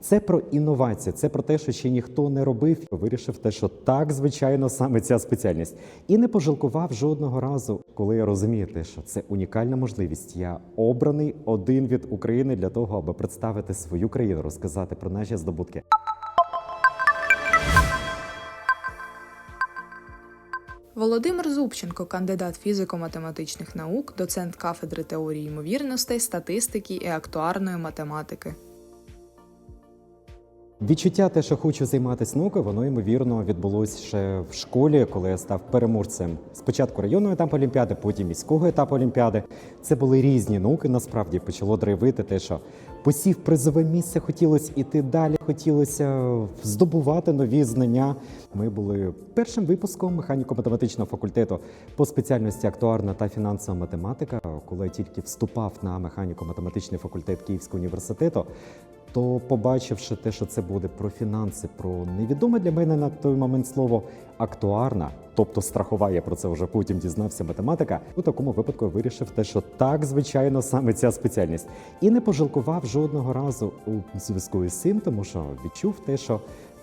Це про інновації, це про те, що ще ніхто не робив. Вирішив те, що так, звичайно, саме ця спеціальність. І не пожалкував жодного разу, коли я розумію те, що це унікальна можливість. Я обраний один від України для того, аби представити свою країну, розказати про наші здобутки. Володимир Зубченко, кандидат фізико-математичних наук, доцент кафедри теорії ймовірностей, статистики і актуарної математики. Відчуття, те, що хочу займатися наукою, воно ймовірно відбулося ще в школі, коли я став переможцем спочатку районного етапу Олімпіади, потім міського етапу Олімпіади. Це були різні науки. Насправді почало драйвити те, що посів призове місце, хотілося іти далі, хотілося здобувати нові знання. Ми були першим випуском механіко-математичного факультету по спеціальності актуарна та фінансова математика. Коли я тільки вступав на механіко-математичний факультет Київського університету, то побачивши те, що це буде про фінанси, про невідоме для мене на той момент слово актуарна, тобто страхова, я про це вже потім дізнався. Математика у такому випадку вирішив те, що так, звичайно, саме ця спеціальність, і не пожалкував жодного разу у зв'язку із цим, тому що відчув те, що.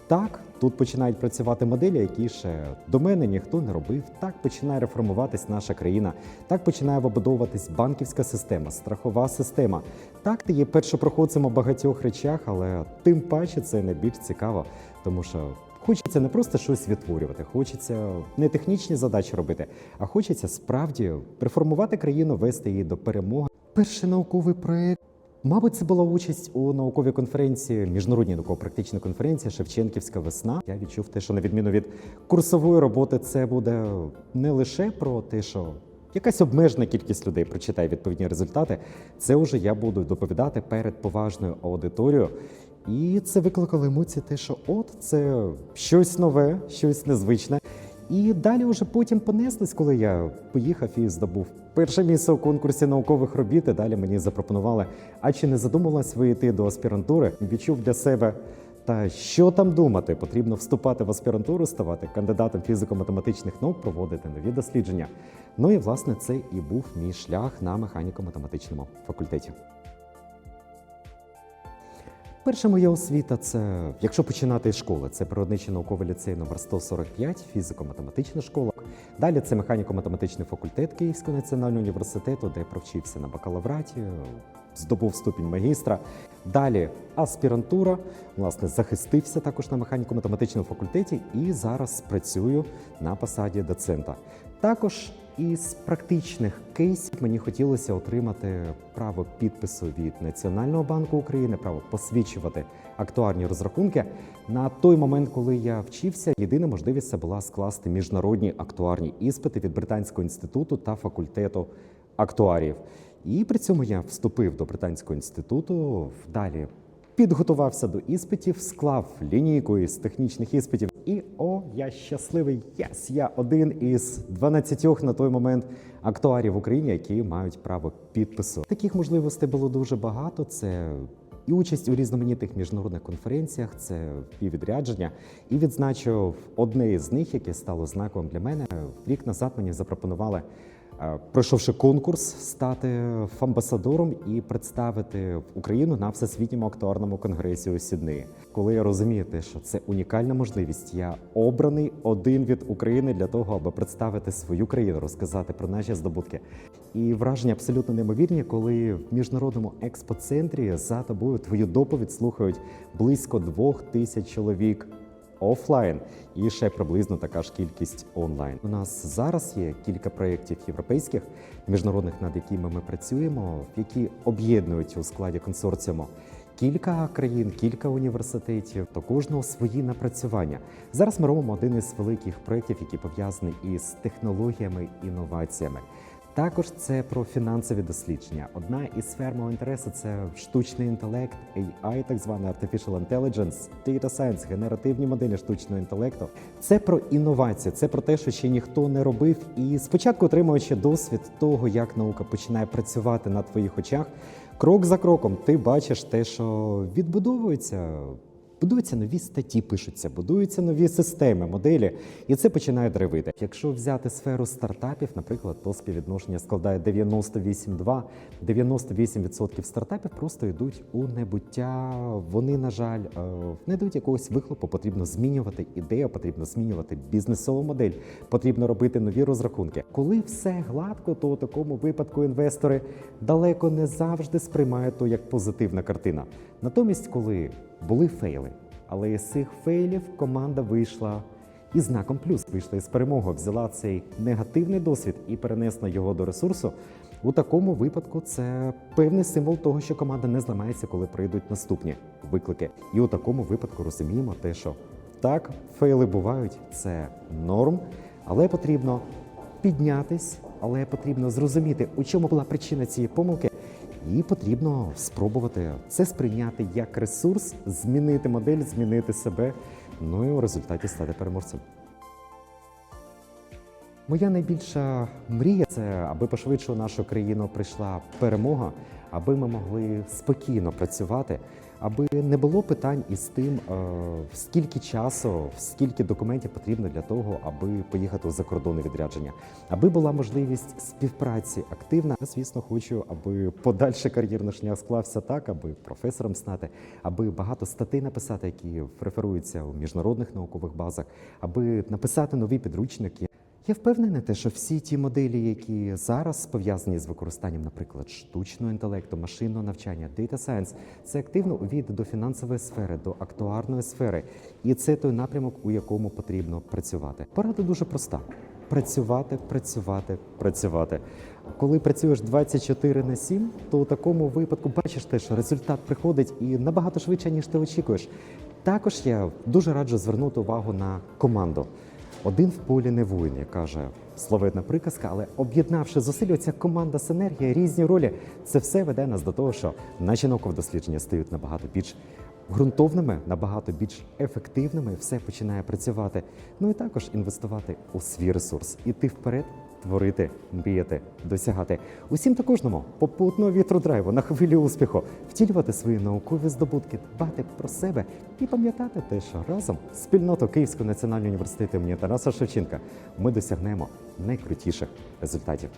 Так, тут починають працювати моделі, які ще до мене ніхто не робив. Так починає реформуватись наша країна. Так починає вибудовуватись банківська система, страхова система. Так, ти є першопроходцем у багатьох речах, але тим паче це найбільш цікаво, тому що хочеться не просто щось відтворювати, хочеться не технічні задачі робити, а хочеться справді реформувати країну, вести її до перемоги. Перший науковий проект. Мабуть, це була участь у науковій конференції, міжнародній науково-практичній конференції Шевченківська весна. Я відчув те, що на відміну від курсової роботи, це буде не лише про те, що якась обмежена кількість людей прочитає відповідні результати. Це вже я буду доповідати перед поважною аудиторією. І це викликало емоції, те, що от це щось нове, щось незвичне. І далі вже потім понеслись, коли я поїхав і здобув перше місце у конкурсі наукових робіт. І далі мені запропонували, а чи не задумалась ви йти до аспірантури? Відчув для себе. Та що там думати? Потрібно вступати в аспірантуру, ставати кандидатом фізико-математичних наук, проводити нові дослідження. Ну і власне це і був мій шлях на механіко-математичному факультеті. Перша моя освіта це, якщо починати з школи, це природничий науковий ліцей номер 145, фізико-математична школа. Далі це механіко-математичний факультет Київського національного університету, де я провчився на бакалавраті, здобув ступінь магістра. Далі аспірантура, власне, захистився також на механіко-математичному факультеті і зараз працюю на посаді доцента. Також із практичних кейсів мені хотілося отримати право підпису від Національного банку України, право посвідчувати актуарні розрахунки. На той момент, коли я вчився, єдина можливість це була скласти міжнародні актуарні іспити від Британського інституту та факультету актуарів. І при цьому я вступив до Британського інституту. Далі підготувався до іспитів, склав лінійку із технічних іспитів. І о, я щасливий! Єс! Я один із 12 на той момент актуарів в Україні, які мають право підпису. Таких можливостей було дуже багато. Це і участь у різноманітних міжнародних конференціях, це і відрядження. І відзначив одне із них, яке стало знаком для мене. Рік назад мені запропонували. Е, Пройшовши конкурс, стати амбасадором і представити Україну на всесвітньому актуарному конгресі у Сіднеї. Коли я розумію, те, що це унікальна можливість, я обраний один від України для того, аби представити свою країну, розказати про наші здобутки. І враження абсолютно неймовірні, коли в міжнародному експоцентрі за тобою твою доповідь слухають близько двох тисяч чоловік офлайн і ще приблизно така ж кількість онлайн. У нас зараз є кілька проєктів європейських міжнародних, над якими ми працюємо, які об'єднують у складі консорціуму. Кілька країн, кілька університетів, до кожного свої напрацювання. Зараз ми робимо один із великих проєктів, який пов'язаний із технологіями інноваціями. Також це про фінансові дослідження. Одна із сфер мого інтересу це штучний інтелект, AI, так званий Artificial Intelligence, Data Science, генеративні моделі штучного інтелекту. Це про інновації, це про те, що ще ніхто не робив. І спочатку отримуючи досвід того, як наука починає працювати на твоїх очах, крок за кроком ти бачиш те, що відбудовується Будуються нові статті, пишуться, будуються нові системи, моделі, і це починає драйвити. Якщо взяти сферу стартапів, наприклад, то співвідношення складає 98,2, 98% стартапів просто йдуть у небуття. Вони, на жаль, е, не дають якогось вихлопу. Потрібно змінювати ідею, потрібно змінювати бізнесову модель, потрібно робити нові розрахунки. Коли все гладко, то у такому випадку інвестори далеко не завжди сприймають то як позитивна картина. Натомість, коли були фейли, але із цих фейлів команда вийшла і знаком плюс вийшла із перемогою, взяла цей негативний досвід і перенесла його до ресурсу. У такому випадку це певний символ того, що команда не зламається, коли прийдуть наступні виклики. І у такому випадку розуміємо те, що так, фейли бувають, це норм, але потрібно піднятись, але потрібно зрозуміти, у чому була причина цієї помилки. І потрібно спробувати це сприйняти як ресурс, змінити модель, змінити себе, ну і у результаті стати переможцем. Моя найбільша мрія це аби пошвидше у нашу країну прийшла перемога, аби ми могли спокійно працювати, аби не було питань із тим, е, скільки часу, скільки документів потрібно для того, аби поїхати у закордонне відрядження, аби була можливість співпраці активна. Я, звісно, хочу, аби подальший кар'єрний шлях склався так, аби професором стати, аби багато статей написати, які реферуються у міжнародних наукових базах, аби написати нові підручники. Я впевнений, те, що всі ті моделі, які зараз пов'язані з використанням, наприклад, штучного інтелекту, машинного навчання, Data Science, це активно увійде до фінансової сфери, до актуарної сфери, і це той напрямок, у якому потрібно працювати. Порада дуже проста: працювати, працювати, працювати. Коли працюєш 24 на 7, то у такому випадку бачиш те, що результат приходить і набагато швидше, ніж ти очікуєш. Також я дуже раджу звернути увагу на команду. Один в полі не воїн, як каже словетна приказка, але об'єднавши зусилля, ця команда синергія, різні ролі, це все веде нас до того, що наші наукові дослідження стають набагато більш ґрунтовними, набагато більш ефективними, все починає працювати. Ну і також інвестувати у свій ресурс, іти вперед. Творити, мріяти, досягати усім та кожному попутного вітру драйву на хвилі успіху, втілювати свої наукові здобутки, дбати про себе і пам'ятати те, що разом спільноту Київського національного університету імені Тараса Шевченка ми досягнемо найкрутіших результатів.